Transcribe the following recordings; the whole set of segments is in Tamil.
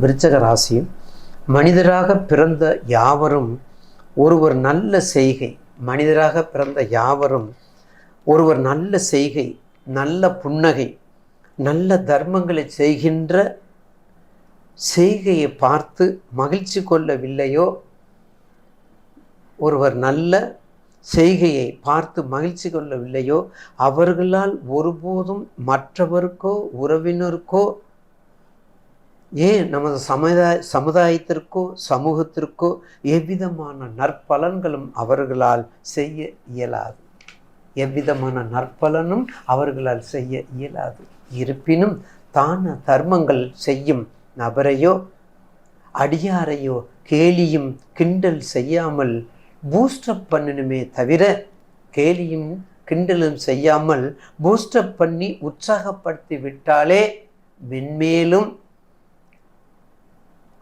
விருச்சக ராசி மனிதராக பிறந்த யாவரும் ஒருவர் நல்ல செய்கை மனிதராக பிறந்த யாவரும் ஒருவர் நல்ல செய்கை நல்ல புன்னகை நல்ல தர்மங்களை செய்கின்ற செய்கையை பார்த்து மகிழ்ச்சி கொள்ளவில்லையோ? ஒருவர் நல்ல செய்கையை பார்த்து மகிழ்ச்சி கொள்ளவில்லையோ? அவர்களால் ஒருபோதும் மற்றவருக்கோ உறவினருக்கோ ஏன் நமது சமுதாய சமுதாயத்திற்கோ சமூகத்திற்கோ எவ்விதமான நற்பலன்களும் அவர்களால் செய்ய இயலாது. எவ்விதமான நற்பலனும் அவர்களால் செய்ய இயலாது. இருப்பினும் தான தர்மங்கள் செய்யும் நபரையோ அடியாரையோ கேலியும் கிண்டல் செய்யாமல் பூஸ்டப் பண்ணணுமே தவிர கேலியும் கிண்டலும் செய்யாமல் பூஸ்டப் பண்ணி உற்சாகப்படுத்தி விட்டாலே மென்மேலும்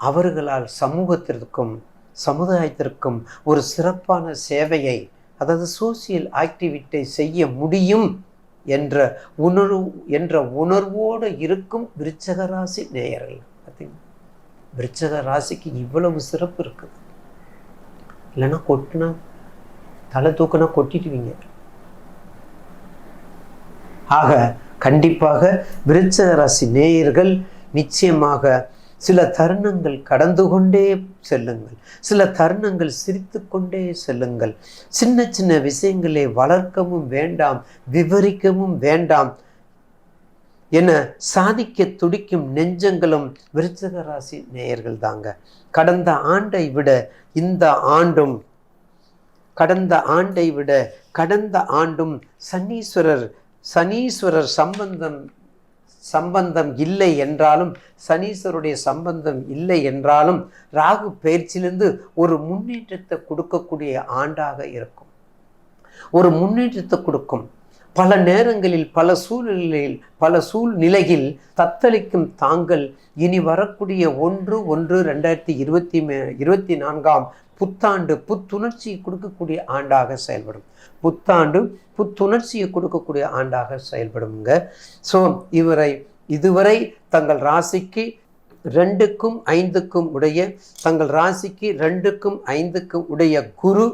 அவர்களால் சமூகத்திற்கும் சமுதாயத்திற்கும் ஒரு சிறப்பான சேவையை அதாவது சோசியல் ஆக்டிவிட்டி செய்ய முடியும் என்ற உணர்வு என்ற உணர்வோடு இருக்கும் விருச்சக ராசி நேயர்கள். பார்த்தீங்கன்னா விருச்சக ராசிக்கு இவ்வளவு சிறப்பு இருக்குது. இல்லைன்னா கொட்டினா தலை தூக்கினா கொட்டிடுவீங்க. ஆக கண்டிப்பாக விருச்சக ராசி நேயர்கள் நிச்சயமாக சில தருணங்கள் கடந்து கொண்டே செல்லுங்கள். சில தருணங்கள் சிரித்து கொண்டே செல்லுங்கள். சின்ன சின்ன விஷயங்களை வளர்க்கவும் வேண்டாம் விவரிக்கவும் வேண்டாம் என சாதிக்க துடிக்கும் நெஞ்சங்களும் விருச்சக ராசி நேயர்கள் தாங்க. கடந்த ஆண்டை விட இந்த ஆண்டும் கடந்த ஆண்டை விட கடந்த ஆண்டும் சனீஸ்வரர் சனீஸ்வரர் சம்பந்தம் சம்பந்தம் இல்லை என்றாலும் சனீஸ்வருடைய சம்பந்தம் இல்லை என்றாலும் ராகு பயிற்சியிலிருந்து ஒரு முன்னேற்றத்தை கொடுக்கக்கூடிய ஆண்டாக இருக்கும். ஒரு முன்னேற்றத்தை கொடுக்கும். பல நேரங்களில் பல சூழ்நிலையில் பல சூழ்நிலையில் தத்தளிக்கும் தாங்கள் இனி வரக்கூடிய ஒன்று ஒன்று ரெண்டாயிரத்தி இருபத்தி மே இருபத்தி நான்காம் புத்தாண்டு புத்துணர்ச்சியை கொடுக்கக்கூடிய ஆண்டாக செயல்படும். புத்தாண்டு புத்துணர்ச்சியை கொடுக்கக்கூடிய ஆண்டாக செயல்படுங்க ஸோ இவரை இதுவரை தங்கள் ராசிக்கு ரெண்டுக்கும் ஐந்துக்கும் உடைய தங்கள் ராசிக்கு ரெண்டுக்கும் ஐந்துக்கும் உடைய குரு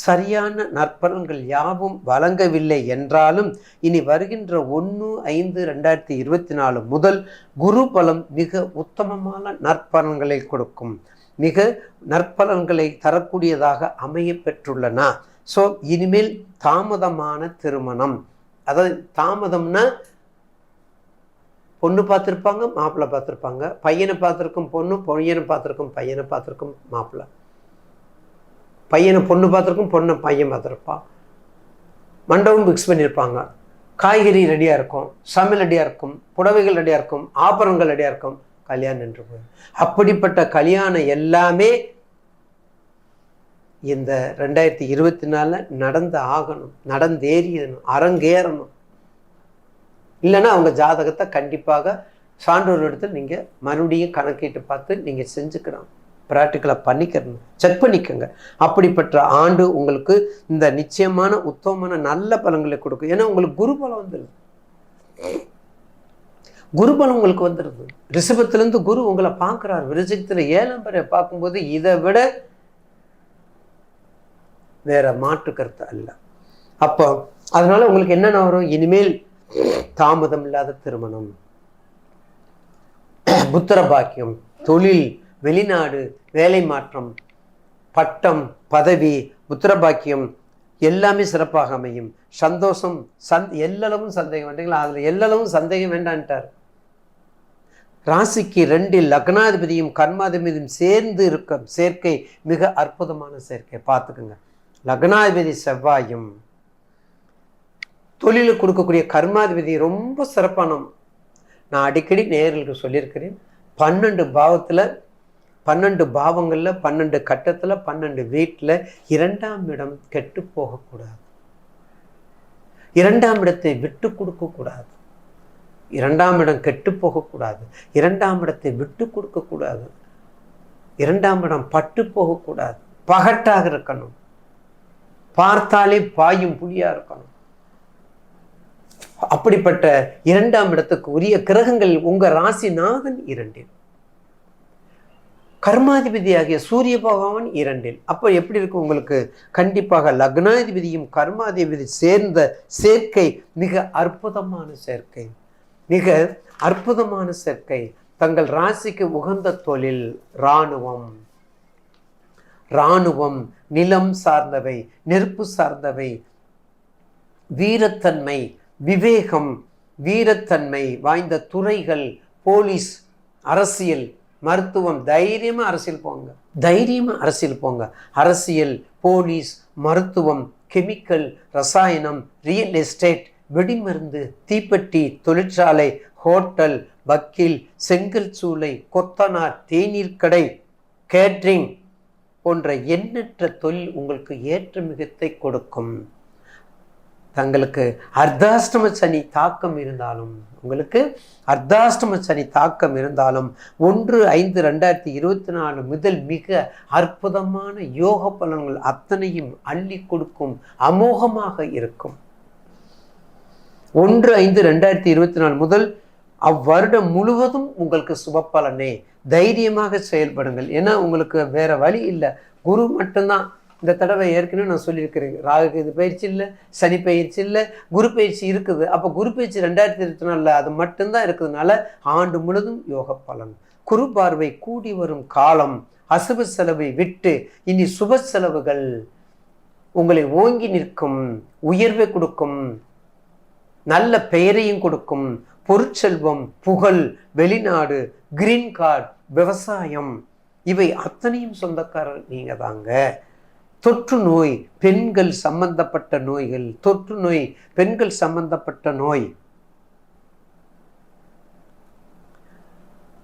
சரியான நற்பலன்கள் யாவும் வழங்கவில்லை என்றாலும் இனி வருகின்ற ஒன்று ஐந்து ரெண்டாயிரத்தி இருபத்தி நாலு முதல் குரு பலம் மிக உத்தமமான நற்பலன்களை கொடுக்கும். மிக நற்பலன்களை தரக்கூடியதாக அமைய பெற்றுள்ளன. ஸோ இனிமேல் தாமதமான திருமணம். அதாவது தாமதம்னா பொண்ணு பார்த்துருப்பாங்க மாப்பிள்ளை பார்த்துருப்பாங்க பையனை பார்த்துருக்கும் பொண்ணு பொய்யனை பார்த்துருக்கும் பையனை பார்த்துருக்கும் மாப்பிள்ளை. பையனை பொண்ணு பார்த்துருக்கும் பொண்ணை பையன் பார்த்துருப்பான். மண்டபம் ஃபிக்ஸ் பண்ணியிருப்பாங்க. காய்கறி ரெடியாக இருக்கும் சமையல் ரெடியாக இருக்கும் புடவைகள் ரெடியாக இருக்கும் ஆபரணங்கள் ரெடியாக இருக்கும். கல்யாணம் நின்று போய் அப்படிப்பட்ட கல்யாணம் எல்லாமே இந்த ரெண்டாயிரத்தி இருபத்தி நாலில் நடந்து ஆகணும் நடந்தேறியணும் அரங்கேறணும். இல்லைன்னா அவங்க ஜாதகத்தை கண்டிப்பாக சான்றோர் இடத்துல நீங்கள் மறுபடியும் கணக்கிட்டு பார்த்து நீங்கள் செஞ்சுக்கணும் ப்ராக்டிக்கலாக பண்ணிக்கிறணும் செக் பண்ணிக்கோங்க. அப்படிப்பட்ட ஆண்டு உங்களுக்கு இந்த நிச்சயமான உத்தமமான நல்ல பலங்களை கொடுக்கும். ஏன்னா உங்களுக்கு குரு பலம் வந்துடுது குரு பலம் உங்களுக்கு வந்துடுது ரிஷபத்திலேருந்து குரு உங்களை பார்க்குறாரு. விருஜகத்தில் ஏழாம் பேரை பார்க்கும்போது இதை விட வேற மாற்று கருத்து அல்ல. அப்போ அதனால உங்களுக்கு என்னென்ன வரும்? இனிமேல் தாமதம் இல்லாத திருமணம். புத்திர பாக்கியம் தொழில் வெளிநாடு வேலை மாற்றம் பட்டம் பதவி புத்திரபாக்கியம் எல்லாமே சிறப்பாக அமையும். சந்தோஷம் சந் எல்லளவும் சந்தேகம் வேண்டீங்களா அதில் எல்லளவும் சந்தேகம் வேண்டான்ட்டார். ராசிக்கு ரெண்டில் லக்னாதிபதியும் கர்மாதிபதியும் சேர்ந்து இருக்க சேர்க்கை மிக அற்புதமான சேர்க்கை. பார்த்துக்குங்க. லக்னாதிபதி செவ்வாயும் தொழிலுக்கு கொடுக்கக்கூடிய கர்மாதிபதி ரொம்ப சிறப்பான நான் அடிக்கடி நேர்களுக்கு சொல்லியிருக்கிறேன். பன்னெண்டு பாவத்தில் பன்னெண்டு பாவங்களில் பன்னெண்டு கட்டத்தில் பன்னெண்டு வீட்டில் இரண்டாம் இடம் கெட்டு போகக்கூடாது. இரண்டாம் இடத்தை விட்டு கொடுக்கக்கூடாது. இரண்டாம் இடம் கெட்டு போகக்கூடாது. இரண்டாம் இடத்தை விட்டு கொடுக்கக்கூடாது. இரண்டாம் இடம் பட்டு போகக்கூடாது. பகட்டாக இருக்கணும். பார்த்தாலே பாயும் புலியாக இருக்கணும். அப்படிப்பட்ட இரண்டாம் இடத்துக்கு உரிய கிரகங்கள் உங்கள் ராசிநாதன் இரண்டில். கர்மாதிபதியாகிய சூரிய பகவான் இரண்டில். அப்போ எப்படி இருக்கும் உங்களுக்கு? கண்டிப்பாக லக்னாதிபதியும் கர்மாதிபதி சேர்ந்த சேர்க்கை மிக அற்புதமான சேர்க்கை. மிக அற்புதமான சேர்க்கை. தங்கள் ராசிக்கு உகந்த தொழில் இராணுவம். இராணுவம் நிலம் சார்ந்தவை நெருப்பு சார்ந்தவை வீரத்தன்மை விவேகம் வீரத்தன்மை வாய்ந்த துறைகள் போலீஸ் அரசியல் மருத்துவம் தைரியமாக அரசியல் போங்க. தைரியமாக அரசியல் போங்க. அரசியல் போலீஸ் மருத்துவம் கெமிக்கல் ரசாயனம் ரியல் எஸ்டேட் வெடிமருந்து தீப்பெட்டி தொழிற்சாலை ஹோட்டல் வக்கீல் செங்கல் சூளை கொத்தனார் தேநீர் கடை கேட்ரிங் போன்ற எண்ணற்ற தொழில் உங்களுக்கு ஏற்ற மிகத்தை கொடுக்கும். தங்களுக்கு அர்த்தாஷ்டம சனி தாக்கம் இருந்தாலும் உங்களுக்கு அர்த்தாஷ்டம சனி தாக்கம் இருந்தாலும் ஒன்று ஐந்து ரெண்டாயிரத்தி இருபத்தி நாலு முதல் மிக அற்புதமான யோக பலன்கள் அத்தனையும் அள்ளி கொடுக்கும் அமோகமாக இருக்கும். ஒன்று ஐந்து ரெண்டாயிரத்தி இருபத்தி நாலு முதல் அவ்வருடம் முழுவதும் உங்களுக்கு சுப பலனே தைரியமாக செயல்படுங்கள். ஏன்னா உங்களுக்கு வேற வழி இல்லை. குரு மட்டும்தான். இந்த தடவை ஏற்கனவே நான் சொல்லியிருக்கிறேன். ராகு இது பயிற்சி இல்லை சனி பயிற்சி இல்லை குரு பயிற்சி இருக்குது. அப்போ குரு பயிற்சி ரெண்டாயிரத்தி இருபத்தி நாலில் அது மட்டும்தான் இருக்கிறதுனால ஆண்டு முழுதும் யோக பலன். குரு பார்வை கூடி வரும் காலம். அசுப செலவை விட்டு இனி சுப செலவுகள் உங்களை ஓங்கி நிற்கும் உயர்வை கொடுக்கும் நல்ல பெயரையும் கொடுக்கும். பொருட்செல்வம் புகழ் வெளிநாடு கிரீன் கார்டு விவசாயம் இவை அத்தனையும் சொந்தக்காரர் நீங்கள் தாங்க. தொற்று நோய் பெண்கள் சம்பந்தப்பட்ட நோய்கள் தொற்று நோய் பெண்கள் சம்பந்தப்பட்ட நோய்.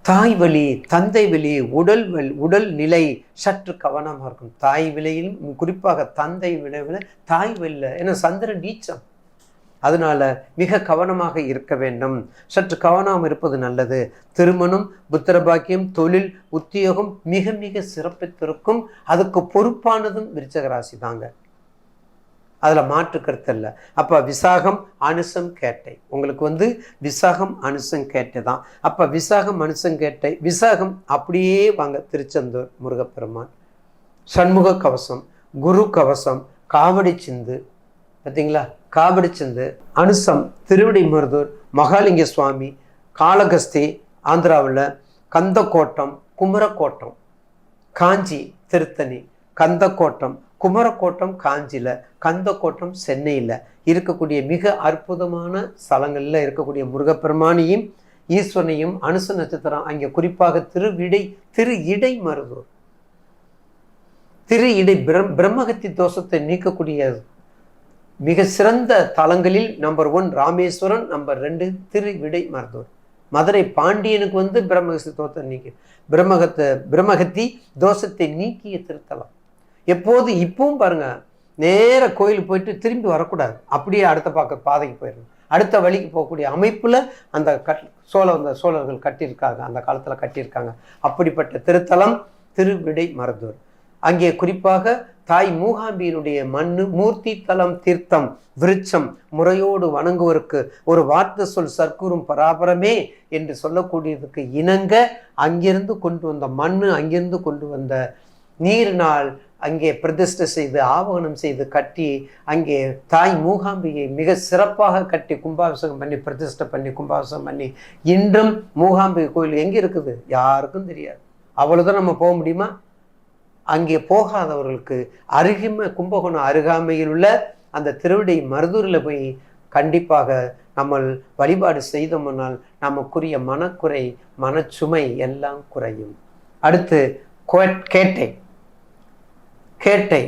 தாய் வலி தந்தை வலி உடல் வலி உடல் நிலை சற்று கவனமாக இருக்கும் தாய் விலையிலும் குறிப்பாக தந்தை விளைவில் தாய் வலியில் ஏன்னா சந்திரன் நீச்சம். அதனால மிக கவனமாக இருக்க வேண்டும். சற்று கவனம் இருப்பது நல்லது. திருமணம் புத்திரபாக்கியம் தொழில் உத்தியோகம் மிக மிக சிறப்பித்திருக்கும். அதுக்கு பொறுப்பானதும் விருச்சகராசி தாங்க அதில் மாற்று கருத்து இல்லை. அப்போ விசாகம் அனுசம் கேட்டை. உங்களுக்கு வந்து விசாகம் அனுசம் கேட்டை தான். அப்போ விசாகம் அனுசம் கேட்டை விசாகம் அப்படியே வாங்க. திருச்செந்தூர் முருகப்பெருமான். சண்முக கவசம் குரு கவசம் காவடி சிந்து பார்த்தீங்களா காபடிச்சந்து அனுசம் திருவிடை மருதூர் மகாலிங்க சுவாமி காளகஸ்தி ஆந்திராவில் கந்தக்கோட்டம் குமரக்கோட்டம் காஞ்சி திருத்தணி கந்தக்கோட்டம் குமரக்கோட்டம் காஞ்சியில் கந்தக்கோட்டம் சென்னையில் இருக்கக்கூடிய மிக அற்புதமான ஸ்தலங்களில் இருக்கக்கூடிய முருகப்பெருமானியும் ஈஸ்வரனையும் அனுச நட்சத்திரம் அங்கே குறிப்பாக திருவிடை திரு இடை மருதூர் திரு இடை பிரம் பிரம்மகத்தி தோஷத்தை நீக்கக்கூடிய மிக சிறந்த தலங்களில் நம்பர் ஒன் ராமேஸ்வரன் நம்பர் ரெண்டு திருவிடை மருதூர். மதுரை பாண்டியனுக்கு வந்து பிரம்மகத்தி தோஷத்தை நீக்கி பிரம்மகத்தை பிரம்மகத்தி தோஷத்தை நீக்கிய திருத்தலம். எப்போது? இப்பவும் பாருங்க. நேர கோயிலுக்கு போயிட்டு திரும்பி வரக்கூடாது. அப்படியே அடுத்த பார்க்க பாதைக்கு போயிடணும். அடுத்த வழிக்கு போகக்கூடிய அமைப்பில் அந்த கட் சோழ அந்த சோழர்கள் கட்டியிருக்காங்க. அந்த காலத்தில் கட்டியிருக்காங்க. அப்படிப்பட்ட திருத்தலம் திருவிடை மருதூர். அங்கே குறிப்பாக தாய் மூகாம்பியினுடைய மண்ணு மூர்த்தி தலம் தீர்த்தம் விருட்சம் முறையோடு வணங்குவதற்கு ஒரு வார்த்தை சொல் சர்க்குரும் பராபரமே என்று சொல்லக்கூடியதுக்கு இணங்க அங்கிருந்து கொண்டு வந்த மண்ணு அங்கிருந்து கொண்டு வந்த நீரினால் அங்கே பிரதிஷ்டை செய்து ஆவகனம் செய்து கட்டி அங்கே தாய் மூகாம்பிகை மிக சிறப்பாக கட்டி கும்பாபிஷேகம் பண்ணி பிரதிஷ்டை பண்ணி கும்பாபிஷேகம் பண்ணி இன்றும் மூகாம்பிகை கோயில் எங்கே இருக்குது? யாருக்கும் தெரியாது. அவ்வளோதான் நம்ம போக முடியுமா? அங்கே போகாதவர்களுக்கு அருகிமை கும்பகோணம் அருகாமையில் உள்ள அந்த திருவிடை மருதூரில் போய் கண்டிப்பாக நம்ம வழிபாடு செய்தோம்னால் நமக்குரிய மனக்குறை மனச்சுமை எல்லாம் குறையும். அடுத்து கேட்டை. கேட்டை.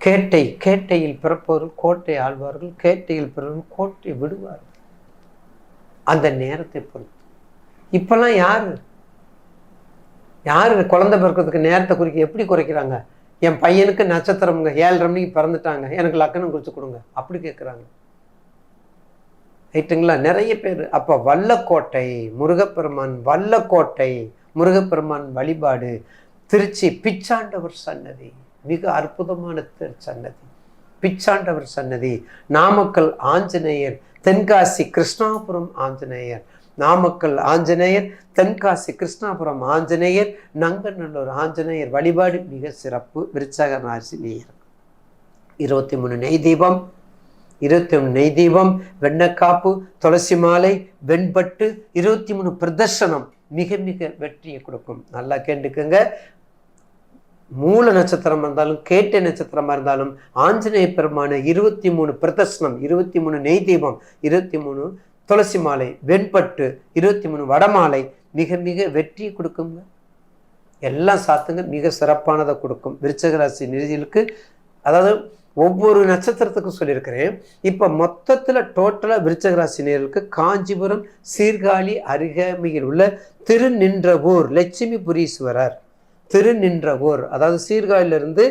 கேட்டை கேட்டையில் பிறப்பவர்கள் கோட்டை ஆழ்வார்கள் கேட்டையில் பிறப்பவர்கள் கோட்டை விடுவார்கள். அந்த நேரத்தை பொறுத்து. இப்பெல்லாம் யார் யார் குழந்தை பிறக்கிறதுக்கு நேரத்தை குறிக்க எப்படி குறைக்கிறாங்க? என் பையனுக்கு நட்சத்திரம்ங்க ஏழரை மணிக்கு பிறந்துட்டாங்க எனக்கு லக்கணம் குறித்து கொடுங்க. அப்படி கேட்குறாங்க ரைட்டுங்களா? நிறைய பேர். அப்போ வல்லக்கோட்டை முருகப்பெருமான் வல்லக்கோட்டை முருகப்பெருமான் வழிபாடு திருச்சி பிச்சாண்டவர் சன்னதி மிக அற்புதமான சன்னதி பிச்சாண்டவர் சன்னதி நாமக்கல் ஆஞ்சநேயர் தென்காசி கிருஷ்ணாபுரம் ஆஞ்சநேயர் நாமக்கல் ஆஞ்சநேயர் தென்காசி கிருஷ்ணாபுரம் ஆஞ்சநேயர் நங்கநல்லூர் ஆஞ்சநேயர் வழிபாடு மிக சிறப்பு. விருச்சக ராசி நேயர். இருபத்தி மூணு நெய் தீபம் இருபத்தி மூணு நெய் தீபம் வெண்ணக்காப்பு துளசி மாலை வெண்பட்டு இருபத்தி மூணு பிரதர்ஷனம் மிக மிக வெற்றியை கொடுக்கும். நல்லா கேட்டுக்குங்க. மூல நட்சத்திரமாக இருந்தாலும் கேட்ட நட்சத்திரமாக இருந்தாலும் ஆஞ்சநேய பெருமான இருபத்தி மூணு பிரதர்ஷனம் இருபத்தி மூணு நெய் தீபம் இருபத்தி மூணு துளசி மாலை வெண்பட்டு இருபத்தி மூணு வடமாலை மிக மிக வெற்றியை கொடுக்குங்க. எல்லாம் சாத்துங்க மிக சிறப்பானதை கொடுக்கும். விருச்சகராசி நிதியிலுக்கு நிதிகளுக்கு அதாவது ஒவ்வொரு நட்சத்திரத்துக்கும் சொல்லியிருக்கிறேன். இப்போ மொத்தத்தில் டோட்டலாக விருச்சகராசி நேர்களுக்கு காஞ்சிபுரம் சீர்காழி அருகாமையில் உள்ள திருநின்றவூர் லட்சுமிபுரீஸ்வரர். திருநின்றவூர் அதாவது சீர்காழியிலிருந்து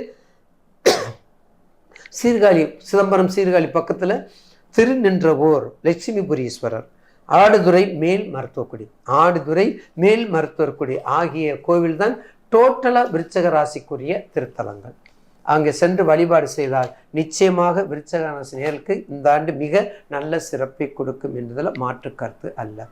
சீர்காழி சிதம்பரம் சீர்காழி பக்கத்தில் திருநின்றவூர் லட்சுமிபுரீஸ்வரர். ஆடுதுறை மேல் மருத்துவக்குடி. ஆடுதுறை மேல் மருத்துவக்குடி ஆகிய கோவில்தான் டோட்டலாக விருச்சக ராசிக்குரிய திருத்தலங்கள். அங்கே சென்று வழிபாடு செய்தால் நிச்சயமாக விருச்சக ராசி நேருக்கு இந்த ஆண்டு மிக நல்ல சிறப்பை கொடுக்கும் என்பதில் மாற்று கருத்து அல்ல.